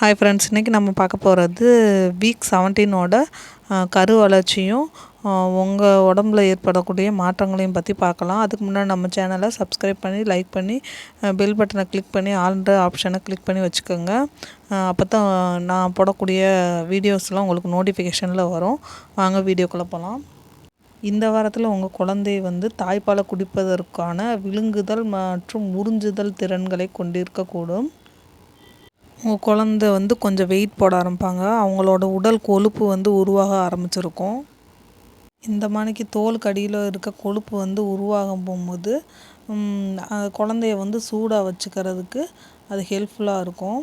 Hi friends இன்றைக்கி நம்ம பார்க்க போகிறது வீக் செவன்டீனோட கரு வளர்ச்சியும் உங்கள் உடம்புல ஏற்படக்கூடிய மாற்றங்களையும் பற்றி பார்க்கலாம். அதுக்கு முன்னாடி நம்ம சேனலை சப்ஸ்கிரைப் பண்ணி லைக் பண்ணி பெல் பட்டனை கிளிக் பண்ணி ஆல்ன்ற ஆப்ஷனை கிளிக் பண்ணி வச்சுக்கோங்க. அப்போ தான் நான் போடக்கூடிய வீடியோஸ்லாம் உங்களுக்கு நோட்டிஃபிகேஷனில் வரும். வாங்க வீடியோக்குள்ளே போகலாம் இந்த வாரத்தில் உங்கள் குழந்தை வந்து தாய்ப்பாலை குடிப்பதற்கான விழுங்குதல் மற்றும் உறிஞ்சுதல் திறன்களை கொண்டிருக்கக்கூடும். உங்கள் குழந்த வந்து கொஞ்சம் வெயிட் போட ஆரம்பிப்பாங்க. அவங்களோட உடல் கொழுப்பு வந்து உருவாக ஆரம்பிச்சிருக்கும். இந்த மாதிரிக்கு தோலுக்கு அடியில் இருக்க கொழுப்பு வந்து உருவாகும் போகும்போது குழந்தைய வந்து சூடாக வச்சுக்கிறதுக்கு அது ஹெல்ப்ஃபுல்லாக இருக்கும்.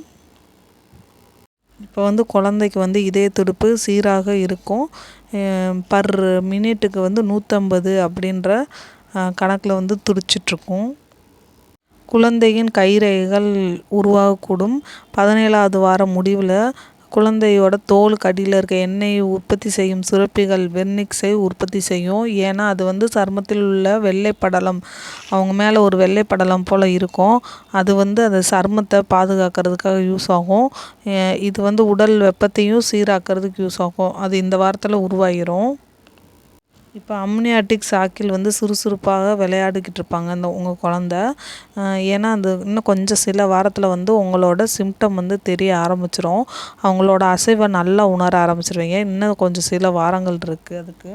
இப்போ வந்து குழந்தைக்கு வந்து இதய துடுப்பு சீராக இருக்கும். பர் மினிட்டுக்கு வந்து நூற்றம்பது அப்படின்ற கணக்கில் வந்து துடிச்சிட்ருக்கும் குழந்தையின் கைரேகைகள் உருவாகக்கூடும். பதினேழாவது வாரம் முடிவில் குழந்தையோட தோலுக்கு அடியில் இருக்க எண்ணெயை உற்பத்தி செய்யும் சுரப்பிகள் வெர்னிக்ஸை உற்பத்தி செய்யும். ஏன்னா அது வந்து சருமத்தில் உள்ள வெள்ளை படலம் அவங்க மேலே ஒரு வெள்ளை படலம் போல் இருக்கும். அது வந்து அந்த சருமத்தை பாதுகாக்கிறதுக்காக யூஸ் ஆகும். இது வந்து உடல் வெப்பத்தையும் சீராக்கிறதுக்கு யூஸ் ஆகும். அது இந்த வாரத்தில் உருவாகிரும் இப்போ அம்னியாட்டிக் சாக்கில் வந்து சுறுசுறுப்பாக விளையாடிக்கிட்டு இருப்பாங்க இந்த உங்கள் குழந்த. ஏன்னா அது இன்னும் கொஞ்சம் சில வாரத்தில் வந்து உங்களோட சிம்டம் வந்து தெரிய ஆரம்பிச்சிரும். அவங்களோட அசைவை நல்லா உணர ஆரம்பிச்சிருவீங்க. இன்னும் கொஞ்சம் சில வாரங்கள் இருக்குது அதுக்கு.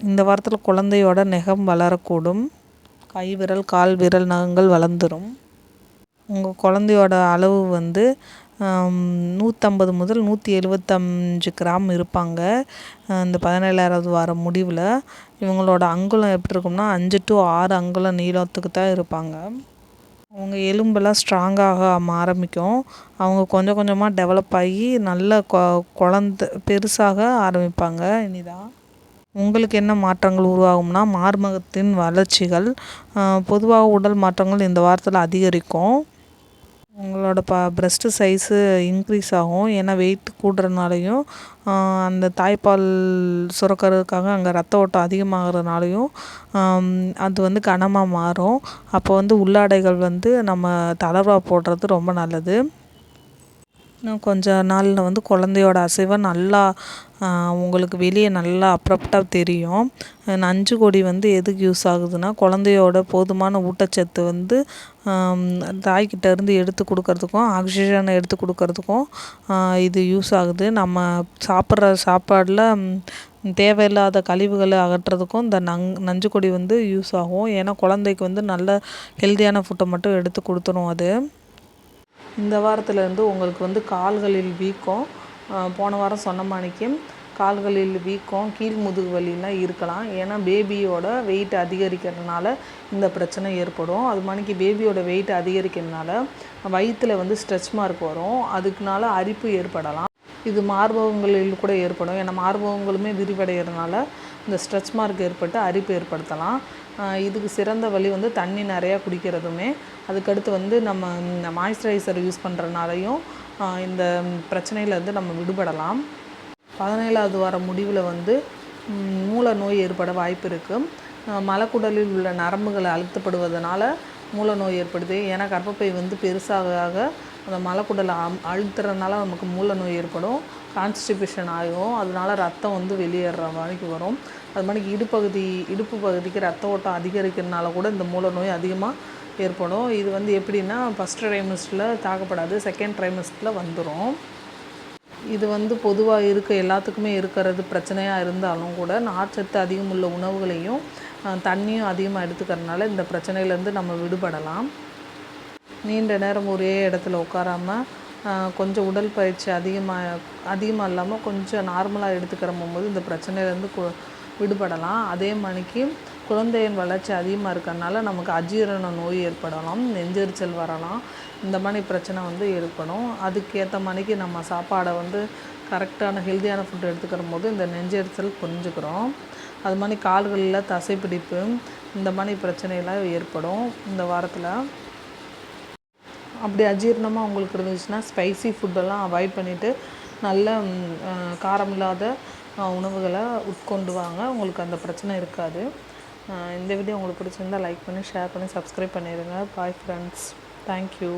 இந்த வாரத்தில் குழந்தையோட நெகம் வளரக்கூடும். கை விரல் கால் விரல் நகங்கள் வளர்ந்துடும் உங்கள் குழந்தையோட அளவு வந்து நூற்றம்பது முதல் நூற்றி எழுபத்தஞ்சு கிராம் இருப்பாங்க. இந்த பதினேழாவது வாரம் முடிவில் இவங்களோட அங்குலம் எப்படி இருக்கும்னா அஞ்சு டு ஆறு அங்குலம் நீளத்துக்கு தான் இருப்பாங்க. அவங்க எலும்பெல்லாம் ஸ்ட்ராங்காக ஆரம்பிக்கும். அவங்க கொஞ்சம் கொஞ்சமாக டெவலப் ஆகி நல்ல கொ குழந்த பெருசாக ஆரம்பிப்பாங்க. இனிதான் உங்களுக்கு என்ன மாற்றங்கள் உருவாகும்னா மார்மகத்தின் வளர்ச்சிகள் பொதுவாக உடல் மாற்றங்கள் இந்த வாரத்தில் அதிகரிக்கும். உங்களோட ப ப்ரெஸ்ட்டு சைஸு இன்க்ரீஸ் ஆகும். ஏன்னா வெயிட் கூடுறதுனாலையும் அந்த தாய்ப்பால் சுரக்கிறதுக்காக அங்கே ரத்த ஓட்டம் அதிகமாகிறதுனாலையும் அது வந்து கனமாக மாறும். அப்போ வந்து உள்ளாடைகள் வந்து நம்ம தளர்வாக போடுறது ரொம்ப நல்லது. இன்னும் கொஞ்ச நாளில் வந்து குழந்தையோட அசைவை நல்லா உங்களுக்கு வெளியே நல்லா அப்ரப்டாக தெரியும். நஞ்சு கொடி வந்து எதுக்கு யூஸ் ஆகுதுன்னா குழந்தையோட போதுமான ஊட்டச்சத்து வந்து தாய்கிட்ட இருந்து எடுத்து கொடுக்கறதுக்கும் ஆக்சிஜனை எடுத்து கொடுக்கறதுக்கும் இது யூஸ் ஆகுது. நம்ம சாப்பிட்ற சாப்பாடில் தேவையில்லாத கழிவுகளை அகற்றுறதுக்கும் இந்த நங் நஞ்சு கொடி வந்து யூஸ் ஆகும். ஏன்னா குழந்தைக்கு வந்து நல்ல ஹெல்த்தியான ஃபுட்டை மட்டும் எடுத்து கொடுத்துரும் அது. இந்த வாரத்துலேருந்து உங்களுக்கு வந்து கால்களில் வீக்கம் போன வாரம் சொன்ன மாணிக்கம் கால்களில் வீக்கம் கீழ் முதுகு வலிலாம் இருக்கலாம். ஏன்னா பேபியோட வெயிட் அதிகரிக்கிறதுனால இந்த பிரச்சனை ஏற்படும். அது மாதிரிக்கு பேபியோட வெயிட் அதிகரிக்கிறதுனால வயிற்றில் வந்து ஸ்ட்ரெச் மார்க் வரும். அதுக்குனால அரிப்பு ஏற்படலாம். இது மார்பகங்களில் கூட ஏற்படும். ஏன்னா மார்பகங்களுமே விரிவடைகிறதுனால இந்த ஸ்ட்ரெச் மார்க் ஏற்பட்டு அரிப்பு ஏற்படுத்தலாம். இதுக்கு சிறந்த வழி வந்து தண்ணி நிறையா குடிக்கிறதுமே. அதுக்கடுத்து வந்து நம்ம மாய்ஸ்சரைசர் யூஸ் பண்ணுறனாலையும் இந்த பிரச்சனையிலேருந்து நம்ம விடுபடலாம். பதினேழாவது வார முடிவில் வந்து மூல நோய் ஏற்பட வாய்ப்பு இருக்குது மலக்குடலில் உள்ள நரம்புகள் அழுத்தப்படுவதனால மூல நோய் ஏற்படுது. ஏன்னா கர்ப்பப்பை வந்து பெருசாக அந்த மலக்குடலை அம் அழுத்துறதுனால நமக்கு மூல நோய் ஏற்படும். கான்ஸ்டிபேஷன் ஆகும். அதனால ரத்தம் வந்து வெளியேற மாதிரிக்கு வரும். அது மாதிரி இடுப்பகுதி இடுப்பு பகுதிக்கு ரத்த ஓட்டம் அதிகரிக்கிறதுனால கூட இந்த மூல நோய் அதிகமாக ஏற்படும். இது வந்து எப்படின்னா ஃபஸ்ட் ட்ரைமஸ்டில் தாக்கப்படாது. செகண்ட் ட்ரைமஸ்டில் வந்துடும் இது வந்து பொதுவாக இருக்க எல்லாத்துக்குமே இருக்கிறது பிரச்சனையாக இருந்தாலும் கூட நார்ச்சத்து அதிகம் உள்ள உணவுகளையும் தண்ணியும் அதிகமாக எடுத்துக்கிறதுனால இந்த பிரச்சனையிலேருந்து நம்ம விடுபடலாம். நீண்ட நேரம் ஒரே இடத்துல உட்காராமல் கொஞ்சம் உடல் பயிற்சி அதிகமாக அதிகமாக இல்லாமல் கொஞ்சம் நார்மலாக எடுத்துக்கிற போகும்போது இந்த பிரச்சனையிலேருந்து விடுபடலாம். அதே மாதிரிக்கு குழந்தையின் வளர்ச்சி அதிகமாக இருக்கிறனால நமக்கு அஜீரண நோய் ஏற்படலாம் நெஞ்செரிச்சல் வரலாம். இந்த மாதிரி பிரச்சனை வந்து ஏற்படும். அதுக்கேற்ற மாதிரிக்கு நம்ம சாப்பாடை வந்து கரெக்டான ஹெல்த்தியான ஃபுட் எடுத்துக்கிற போது இந்த நெஞ்செரிச்சல் புரிஞ்சுக்கிறோம். அது மாதிரி கால்களில் தசைப்பிடிப்பு இந்த மாதிரி பிரச்சனையெல்லாம் ஏற்படும். இந்த வாரத்தில் அப்படி அஜீரணமாக உங்களுக்கு இருந்துச்சுன்னா ஸ்பைசி ஃபுட்டெல்லாம் அவாய்ட் பண்ணிவிட்டு நல்ல காரம் இல்லாத உணவுகளை உட்கொண்டு வாங்க. உங்களுக்கு அந்த பிரச்சனை இருக்காது. இந்த வீடியோ உங்களுக்கு பிடிச்சிருந்தால் லைக் பண்ணி ஷேர் பண்ணி சப்ஸ்கிரைப் பண்ணிடுங்க பாய் ஃப்ரெண்ட்ஸ் தேங்க்யூ